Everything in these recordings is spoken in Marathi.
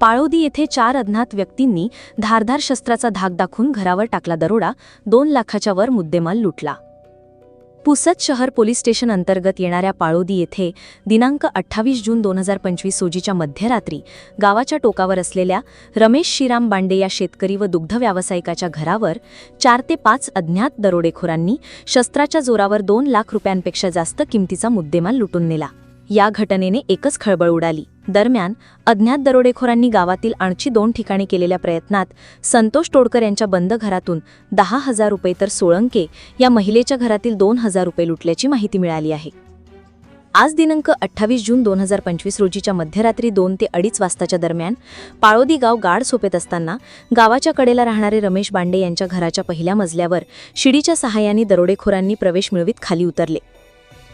पाळोदी येथे चार अज्ञात व्यक्तींनी धारधार शस्त्राचा धाक दाखवून घरावर टाकला दरोडा दोन लाखाच्या वर मुद्देमाल लुटला. पुसद शहर पोलीस स्टेशन अंतर्गत येणाऱ्या पाळोदी येथे दिनांक अठ्ठावीस जून दोन हजार पंचवीस रोजीच्या मध्यरात्री गावाच्या टोकावर असलेल्या रमेश श्रीराम बांडे या शेतकरी व दुग्ध व्यावसायिकाच्या घरावर चार ते पाच अज्ञात दरोडेखोरांनी शस्त्राच्या जोरावर दोन लाख रुपयांपेक्षा जास्त किमतीचा मुद्देमाल लुटून नेला. या घटनेने एकच खळबळ उडाली. दरम्यान अज्ञात दरोडेखोरांनी गावातील आणखी दोन ठिकाणी केलेल्या प्रयत्नात संतोष तोडकर यांच्या बंद घरातून दहा हजार रुपये तर सोळंके या महिलेच्या घरातील दोन हजार रुपये लुटल्याची माहिती मिळाली आहे. आज दिनांक अठ्ठावीस जून दोन हजार पंचवीस रोजीच्या मध्यरात्री दोन ते अडीच वाजताच्या दरम्यान पाळोदी गाव गाड सोपेत असताना गावाच्या कडेला राहणारे रमेश बांडे यांच्या घराच्या पहिल्या मजल्यावर शिडीच्या सहाय्याने दरोडेखोरांनी प्रवेश मिळवीत खाली उतरले.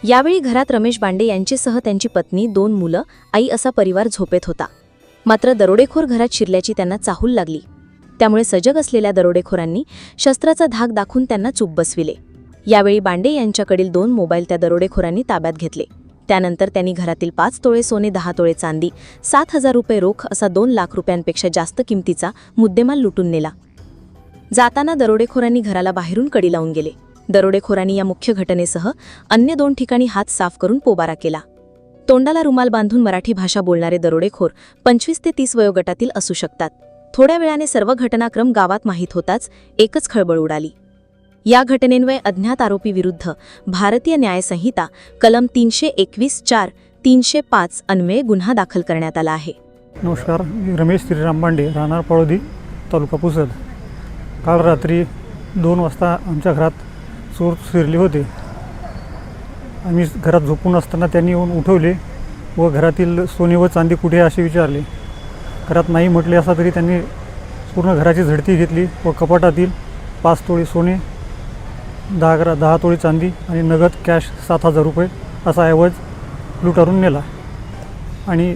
यावेळी घरात रमेश बांडे यांचेसह त्यांची पत्नी दोन मुलं आई असा परिवार झोपेत होता. मात्र दरोडेखोर घरात शिरल्याची त्यांना चाहूल लागली. त्यामुळे सजग असलेल्या दरोडेखोरांनी शस्त्राचा धाक दाखवून त्यांना चूप बसविले. यावेळी बांडे यांच्याकडील दोन मोबाईल त्या दरोडेखोरांनी ताब्यात घेतले. त्यानंतर त्यांनी घरातील पाच तोळे सोने दहा तोळे चांदी सात हजार रुपये रोख असा दोन लाख रुपयांपेक्षा जास्त किमतीचा मुद्देमाल लुटून नेला. जाताना दरोडेखोरांनी घराला बाहेरून कडी लावून गेले. दरोडेखोरांनी या मुख्य घटनेसह अन्य दोन ठिकाणी हात साफ करून पोबारा केला. तोंडाला रुमाल बांधून मराठी भाषा बोलणारे दरोडेखोर पंचवीस ते तीस वयोगटातील असू शकतात. थोड्या वेळाने सर्व घटनाक्रम गावात माहीत होताच एकच खळबळ उडाली. या घटनेन्वये अज्ञात आरोपीविरुद्ध भारतीय न्यायसंहिता कलम तीनशे एकवीस चार तीनशे पाच अन्वये गुन्हा दाखल करण्यात आला आहे. नमस्कार मी रमेश श्रीराम बांडे राहणार पळोदी तालुका पुसद. काल रात्री दोन वाजता आमच्या घरात चोर शिरले होते. आम्ही घरात झोपून असताना त्यांनी येऊन उठवले व घरातील सोने व चांदी कुठे असे विचारले. घरात नाही म्हटले असा तरी त्यांनी पूर्ण घराची झडती घेतली व कपाटातील पाच तोळे सोने दहा ग्रा दहा तोळे चांदी आणि नगद कॅश सात हजार रुपये असा ऐवज लुटारून नेला. आणि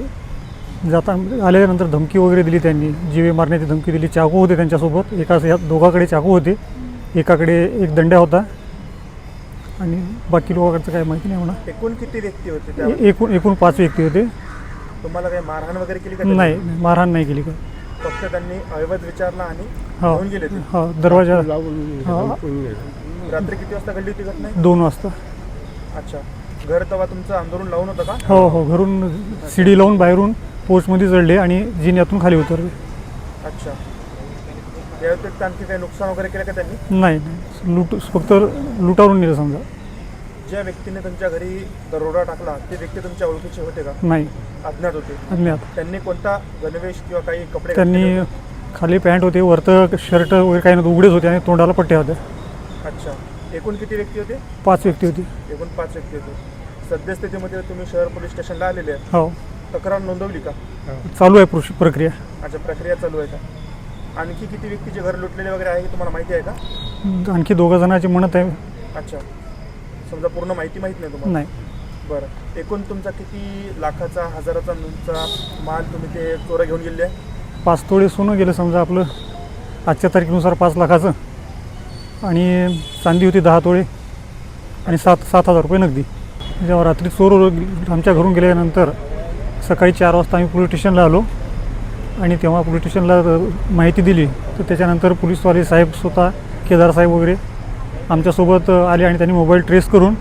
जाता आल्यानंतर धमकी वगैरे दिली त्यांनी. जीवे मारण्याची धमकी दिली. चाकू होते त्यांच्यासोबत. एकाच या दोघाकडे चाकू होते. एकाकडे एक दंड्या होता. आणि बाकी लोकांचं काय माहिती नाही म्हणा. एकूण किती व्यक्ती होते त्या ए- एकूण एकूण पाच व्यक्ती होते. तुम्हाला काही मारहाण वगैरे केली का त्यांनी? नाही मारहाण नाही केली का? फक्त त्यांनी ऐवज विचारला आणि हा. घेऊन गेले ते? हा दरवाजा हा, रात्री किती वाजता घडली होती घटना? दोन वाजता. अच्छा. घर तेव्हा तुमचं आंदोलन लावून होतं का? हो हो. घरून शिडी लावून बाहेरून पोचमध्ये चढले आणि जिन्यातून खाली उतरले. व्यतिरिक्त आणखी काही नुकसान वगैरे केलं का त्यांनी? नाही नाही. लुट फक्त लुटारून नेलं समजा. ज्या व्यक्तीने तुमच्या घरी दरोडा टाकला ते व्यक्ती तुमच्या ओळखीचे होते का? नाही. अज्ञात होते. अज्ञात. त्यांनी कोणता गणवेश किंवा काही कपडे त्यांनी घातलेले? खाली पॅन्ट होते वरतं शर्ट वगैरे काही नव्हतं उघडेच होते आणि तोंडाला पट्ट्या होत्या. अच्छा. एकूण किती व्यक्ती होते? पाच व्यक्ती होती. एकूण पाच व्यक्ती होते. सद्यस्थितीमध्ये तुम्ही शहर पोलीस स्टेशनला आलेले आहेत. हो. तक्रार नोंदवली का? चालू आहे प्रोश- प्रक्रिया. अच्छा प्रक्रिया चालू आहे का? आणखी किती व्यक्तीचे घर लुटलेले वगैरे आहे हे तुम्हाला माहिती आहे का? आणखी दोघं जणांची म्हणत आहे अच्छा. समजा पूर्ण माहिती माहीत नाही तुम्हाला? नाही. बरं. एकूण तुमचा किती लाखाचा हजाराचा तुमचा माल तुम्ही ते चोरा घेऊन गेले? आहे पाच तोळे सोनं गेलं समजा आपलं. आजच्या तारखेनुसार पाच लाखाचं. आणि चांदी होती दहा तोळे. आणि सात सात हजार रुपये नगदी. जेव्हा रात्री चोर आमच्या घरून गेल्यानंतर सकाळी चार वाजता आम्ही पोलीस स्टेशनला आलो. आणि तेव्हा पोलीस स्टेशनला माहिती दिली. तर त्याच्यानंतर पोलीसवाले साहेब स्वतः केदार साहेब वगैरे आमच्यासोबत आले आणि त्यांनी मोबाईल ट्रेस करून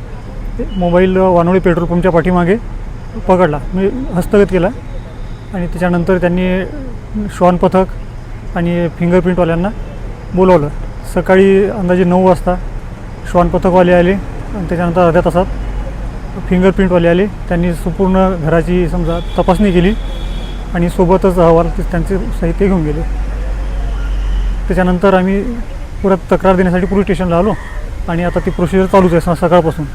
ते मोबाईल वानोळी पेट्रोल पंपच्या पाठीमागे पकडला. म्हणजे हस्तगत केला. आणि त्याच्यानंतर त्यांनी श्वान पथक आणि फिंगरप्रिंटवाल्यांना बोलवलं. सकाळी अंदाजे नऊ वाजता श्वान पथकवाले आले आणि त्याच्यानंतर अर्ध्या तासात फिंगरप्रिंटवाले आले. त्यांनी संपूर्ण घराची समजा तपासणी केली. आणि सोबतच अहवाल ते त्यांचे साहित्य घेऊन गेले. त्याच्यानंतर आम्ही परत तक्रार देण्यासाठी पोलीस स्टेशनला आलो आणि आता ती प्रोसिजर चालूच आहे स- सकाळपासून.